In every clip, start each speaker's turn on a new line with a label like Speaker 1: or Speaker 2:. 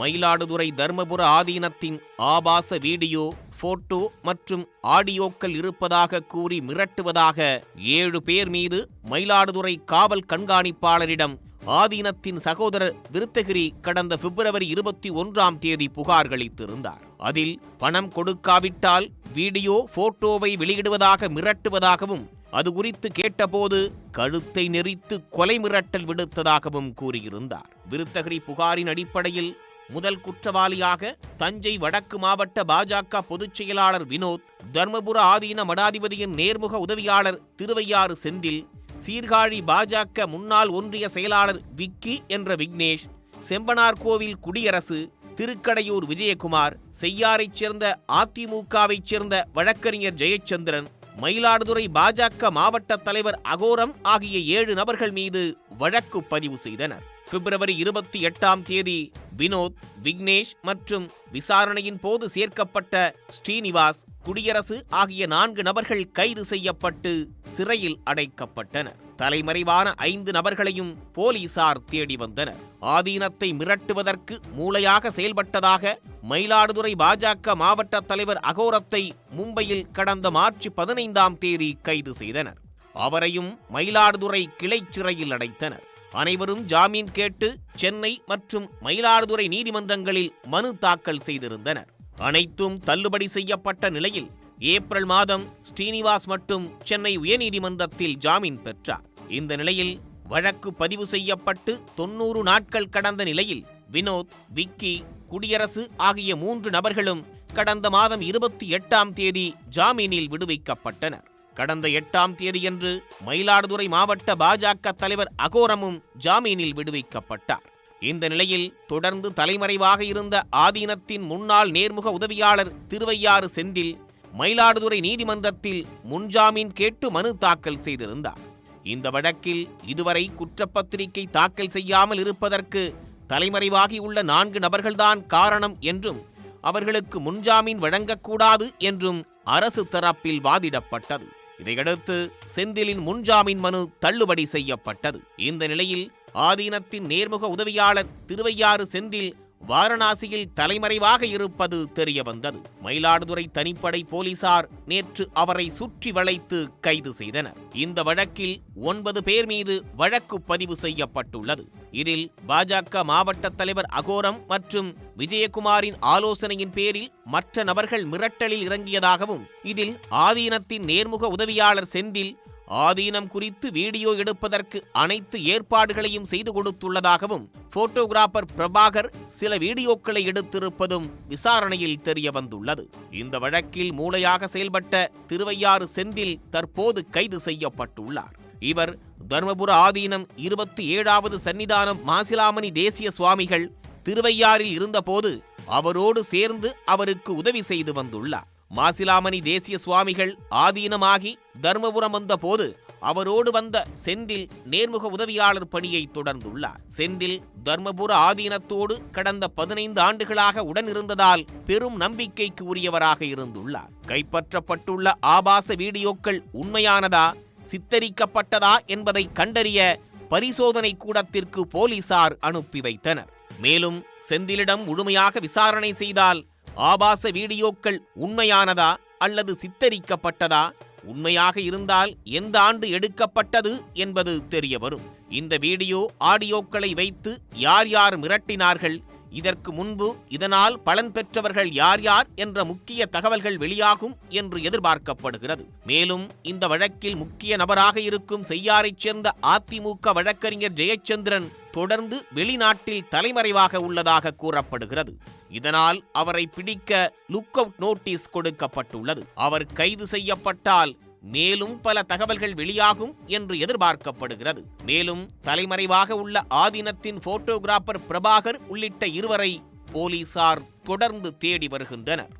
Speaker 1: மயிலாடுதுறை தர்மபுர ஆதீனத்தின் ஆபாச video photo மற்றும் ஆடியோக்கள் இருப்பதாக கூறி மிரட்டுவதாக ஏழு பேர் மீது மயிலாடுதுறை காவல் கண்காணிப்பாளரிடம் ஆதீனத்தின் சகோதரர் விருத்தகிரி கடந்த பிப்ரவரி இருபத்தி ஒன்றாம் தேதி புகார் அளித்திருந்தார். அதில் பணம் கொடுக்காவிட்டால் வீடியோ போட்டோவை வெளியிடுவதாக மிரட்டுவதாகவும் அது குறித்து கேட்டபோது கழுத்தை நெறித்து கொலை மிரட்டல் விடுத்ததாகவும் கூறியிருந்தார். விருத்தகிரி புகாரின் அடிப்படையில் முதல் குற்றவாளியாக தஞ்சை வடக்கு மாவட்ட பாஜக பொதுச் செயலாளர் வினோத் தர்மபுர ஆதீன மடாதிபதியின் நேர்முக உதவியாளர் திருவையாறு செந்தில் சீர்காழி பாஜக முன்னாள் ஒன்றிய செயலாளர் விக்கி என்ற விக்னேஷ் செம்பனார் கோவில் குடியரசு திருக்கடையூர் விஜயகுமார் செய்யாரைச் சேர்ந்த அதிமுகவைச் சேர்ந்த வழக்கறிஞர் ஜெயச்சந்திரன் மயிலாடுதுறை பாஜக மாவட்ட தலைவர் அகோரம் ஆகிய ஏழு நபர்கள் மீது வழக்கு பதிவு செய்தனர். பிப்ரவரி இருபத்தி எட்டாம் தேதி வினோத் விக்னேஷ் மற்றும் விசாரணையின் போது சேர்க்கப்பட்ட ஸ்ரீனிவாஸ் குடியரசு ஆகிய நான்கு நபர்கள் கைது செய்யப்பட்டு சிறையில் அடைக்கப்பட்டனர். தலைமறைவான ஐந்து நபர்களையும் போலீசார் தேடி வந்தனர். ஆதீனத்தை மிரட்டுவதற்கு மூளையாக செயல்பட்டதாக மயிலாடுதுறை பாஜக மாவட்ட தலைவர் அகோரத்தை மும்பையில் கடந்த மார்ச் பதினைந்தாம் தேதி கைது செய்தனர். அவரையும் மயிலாடுதுறை கிளை சிறையில் அடைத்தனர். அனைவரும் ஜாமீன் கேட்டு சென்னை மற்றும் மயிலாடுதுறை நீதிமன்றங்களில் மனு தாக்கல் செய்திருந்தனர். அனைத்தும் தள்ளுபடி செய்யப்பட்ட நிலையில் ஏப்ரல் மாதம் ஸ்ரீனிவாஸ் மட்டும் சென்னை உயர்நீதிமன்றத்தில் ஜாமீன் பெற்றார். இந்த நிலையில் வழக்கு பதிவு செய்யப்பட்டு தொன்னூறு நாட்கள் கடந்த நிலையில் வினோத் விக்கி குடியரசு ஆகிய மூன்று நபர்களும் கடந்த மாதம் இருபத்தி எட்டாம் தேதி ஜாமீனில் விடுவிக்கப்பட்டனர். கடந்த எட்டாம் தேதியன்று மயிலாடுதுறை மாவட்ட பாஜக தலைவர் அகோரமும் ஜாமீனில் விடுவிக்கப்பட்டார். இந்த நிலையில் தொடர்ந்து தலைமறைவாக இருந்த ஆதீனத்தின் முன்னாள் நேர்முக உதவியாளர் திருவையாறு செந்தில் மயிலாடுதுறை நீதிமன்றத்தில் முன்ஜாமீன் கேட்டு மனு தாக்கல் செய்திருந்தார். இந்த வழக்கில் இதுவரை குற்றப்பத்திரிகை தாக்கல் செய்யாமல் இருப்பதற்கு தலைமறைவாகியுள்ள நான்கு நபர்கள்தான் காரணம் என்றும் அவர்களுக்கு முன்ஜாமீன் வழங்கக்கூடாது என்றும் அரசு தரப்பில் வாதிடப்பட்டது. இதையடுத்து செந்திலின் முன்ஜாமீன் மனு தள்ளுபடி செய்யப்பட்டது. இந்த நிலையில் ஆதீனத்தின் நேர்முக உதவியாளர் திருவையாறு செந்தில் வாரணாசியில் தலைமறைவாக இருப்பது தெரிய வந்தது மயிலாடுதுறை தனிப்படை போலீசார் நேற்று அவரை சுற்றி வளைத்து கைது செய்தனர். இந்த வழக்கில் ஒன்பது பேர் மீது வழக்கு பதிவு செய்யப்பட்டுள்ளது. இதில் பாஜக மாவட்ட தலைவர் அகோரம் மற்றும் விஜயகுமாரின் ஆலோசனையின் பேரில் மற்ற நபர்கள் மிரட்டலில் இறங்கியதாகவும் இதில் ஆதீனத்தின் நேர்முக உதவியாளர் செந்தில் ஆதீனம் குறித்து வீடியோ எடுப்பதற்கு அனைத்து ஏற்பாடுகளையும் செய்து கொடுத்துள்ளதாகவும் போட்டோகிராபர் பிரபாகர் சில வீடியோக்களை எடுத்திருப்பதும் விசாரணையில் தெரிய வந்துள்ளது. இந்த வழக்கில் மூளையாக செயல்பட்ட திருவையாறு செந்தில் தற்போது கைது செய்யப்பட்டுள்ளார். இவர் தர்மபுர ஆதீனம் இருபத்தி ஏழாவது சன்னிதானம் மாசிலாமணி தேசிய சுவாமிகள் திருவையாறில் இருந்தபோது அவரோடு சேர்ந்து அவருக்கு உதவி செய்து வந்துள்ளார். மாசிலாமணி தேசிய சுவாமிகள் ஆதீனமாகி தர்மபுரம் வந்தபோது அவரோடு வந்த செந்தில் நேர்முக உதவியாளர் பணியை தொடர்ந்துள்ளார். செந்தில் தர்மபுர ஆதீனத்தோடு கடந்த பதினைந்து ஆண்டுகளாக உடன் இருந்ததால் பெரும் நம்பிக்கைக்கு உரியவராக இருந்துள்ளார். கைப்பற்றப்பட்டுள்ள ஆபாச வீடியோக்கள் உண்மையானதா சித்தரிக்கப்பட்டதா என்பதை கண்டறிய பரிசோதனை கூடத்திற்கு போலீசார் அனுப்பி வைத்தனர். மேலும் செந்திலிடம் முழுமையாக விசாரணை செய்தால் ஆபாச வீடியோக்கள் உண்மையானதா அல்லது சித்தரிக்கப்பட்டதா? உண்மையாக இருந்தால் எந்த ஆண்டு எடுக்கப்பட்டது என்பது தெரிய வரும் இந்த வீடியோ ஆடியோக்களை வைத்து யார் யார் மிரட்டினார்கள்? இதற்கு முன்பு இதனால் பலன் பெற்றவர்கள் யார் யார் என்ற முக்கிய தகவல்கள் வெளியாகும் என்று எதிர்பார்க்கப்படுகிறது. மேலும் இந்த வழக்கில் முக்கிய நபராக இருக்கும் செய்யாரைச் சேர்ந்த அதிமுக வழக்கறிஞர் ஜெயச்சந்திரன் தொடர்ந்து வெளிநாட்டில் தலைமறைவாக உள்ளதாக கூறப்படுகிறது. இதனால் அவரை பிடிக்க லுக் அவுட் நோட்டீஸ் கொடுக்கப்பட்டுள்ளது. அவர் கைது செய்யப்பட்டால் மேலும் பல தகவல்கள் வெளியாகும் என்று எதிர்பார்க்கப்படுகிறது. மேலும் தலைமறைவாக உள்ள ஆதீனத்தின் போட்டோகிராபர் பிரபாகர் உள்ளிட்ட இருவரை போலீசார் தொடர்ந்து தேடி வருகின்றனர்.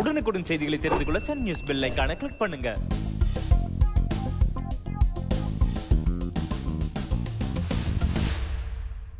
Speaker 2: உடனுக்குடன் செய்திகளை தெரிந்து கொள்ள சன் நியூஸ் பெல்லைக்கான கிளிக் பண்ணுங்க.